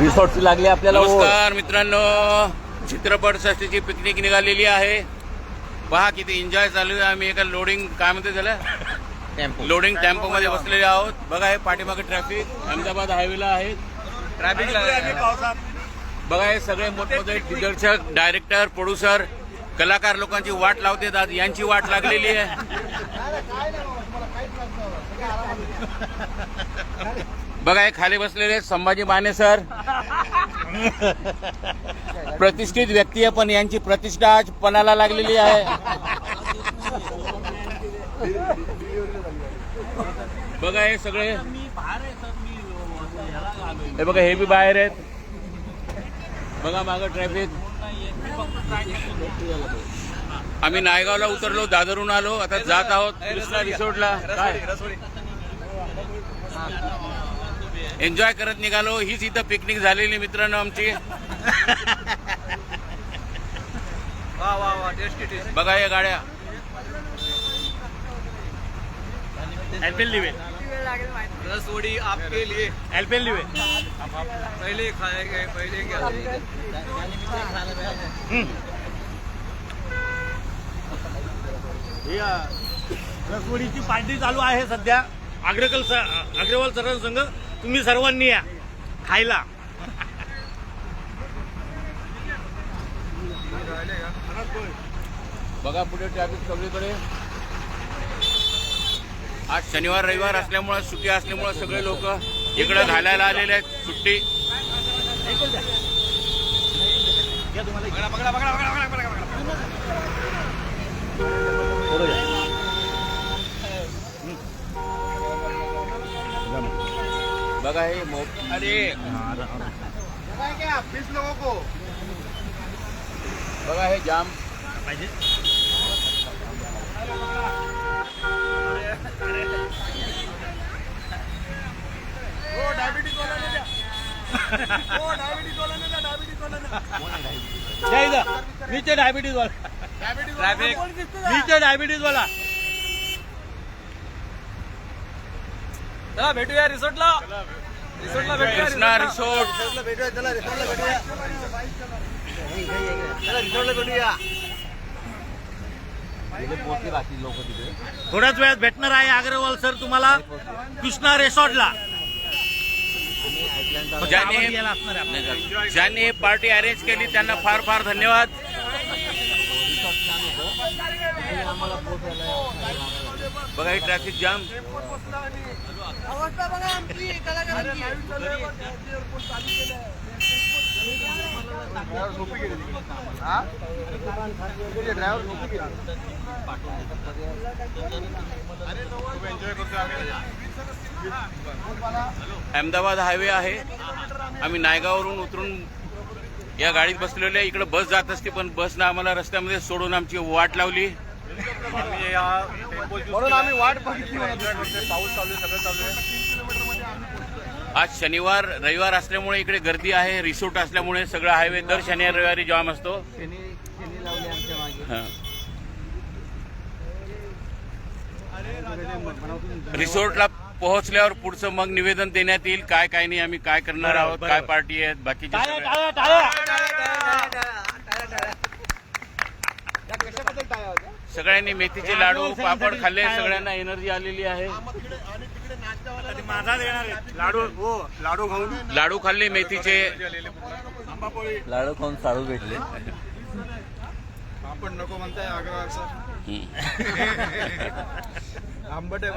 रिसॉर्टची लागली आपल्याला. नमस्कार मित्रांनो चित्रपट सृष्टीची पिकनिक निघालेली आहे. पहा किती एन्जॉय चालू आहे. आम्ही एका लोडिंग काय म्हणते त्याला? लोडिंग टेम्पो मध्ये बसलेले आहोत. बघा हे पाठीमागे ट्रॅफिक अहमदाबाद हायवेला आहे. ट्रॅफिक बघा हे सगळे मोठमोठे दिग्दर्शक डायरेक्टर प्रोड्युसर कलाकार लोकांची वाट लावते आज यांची वाट लागलेली आहे. बघा हे खाली बसलेले संभाजी माने सर. प्रतिष्ठित व्यक्ती आहे पण यांची प्रतिष्ठा आज पणाला लागलेली आहे. बघा हे सगळे हे बघा हे बी बाहेर आहेत. बघा मागं ट्रॅफिक आम्ही नायगावला उतरलो दादरून आलो. आता जात आहोत कृष्णा रिसोर्टला. काय? एन्जॉय करत निघालो. हीच इथं पिकनिक झालेली मित्रांनो आमची. वा वा वा टेस्टी टेस्टी. बघा या गाड्या. एल्पेन लिवे रसवड़ी आपके लिए. एल्पेन लिवे पहले क्या ही, रसवडीची पार्टी चालू आहे सध्या. अग्रकल सर अग्रवाल सरांसंग. तुम्ही सर्वांनी या. खायला. बघा पुढे ट्रॅफिक सगळीकडे. आज शनिवार रविवार असल्यामुळे सुट्टी असल्यामुळे सगळे लोक इकडे घालायला आलेले आहेत. सुट्टी. या तुम्हाला पकड़ा बघा हे अरे. क्या बीस लोगों को बघा हे जाम पाहिजे वो डायबिटीज वाला डायबिटीज वाला ने द्या डायबिटीज वाला. डायबिटीज वाला डायबिटीज ट्रॅफिक नीचे डायबिटीज वाला. चला भेटूया रिसोर्टला. रिसोर्टला भेटूया कृष्णा रिसोर्ट. रिसोर्टला भेटूया चला रिसोर्टला भेटूया. चला रिसोर्टला भेटूया. थोड्याच वेळात भेटणार आहे अग्रवाल सर तुम्हाला कृष्णा रिसॉर्टला. ज्याने यायला असणार आहे आपल्याला. ज्यांनी ही पार्टी अरेंज केली त्यांना फार फार धन्यवाद. बघा हे ट्रॅफिक जाम अवस्था बघा आमची ड्रायव्हर झोपी ड्रायव्हर झोपी अहमदाबाद हायवे आहे. आम्ही नायगाववरून उतरून या गाडीत बसलेलो इकडे बस जात असते पण बसनं आम्हाला रस्त्यामध्ये सोडून आमची वाट लावली. म्हणून आम्ही वाट बघितली पाऊस चालू आहे सगळं चालू आहे. आज शनिवार रविवार असल्यामुळे इकडे गर्दी आहे रिसोर्ट असल्यामुळे सगळं हायवे दर शनिवार रविवारी जाम असतो. हां. रिसोर्टला पोहोचल्यावर पुढचं मग निवेदन देण्यात येईल काय काय नाही आम्ही काय करणार आहोत काय पार्टी आहेत बाकीचे सगळ्यांनी मेथीचे लाडू पापड खाल्ले सगळ्यांना एनर्जी आलेली आहे. माझा देणार आहे. लाडू हो लाडू खाऊन. लाडू खाल्ले मेथीचे. लाडू खाऊन साडू भेटले. आपण नको म्हणताय अग्रवाल सर हं. आंबट आहे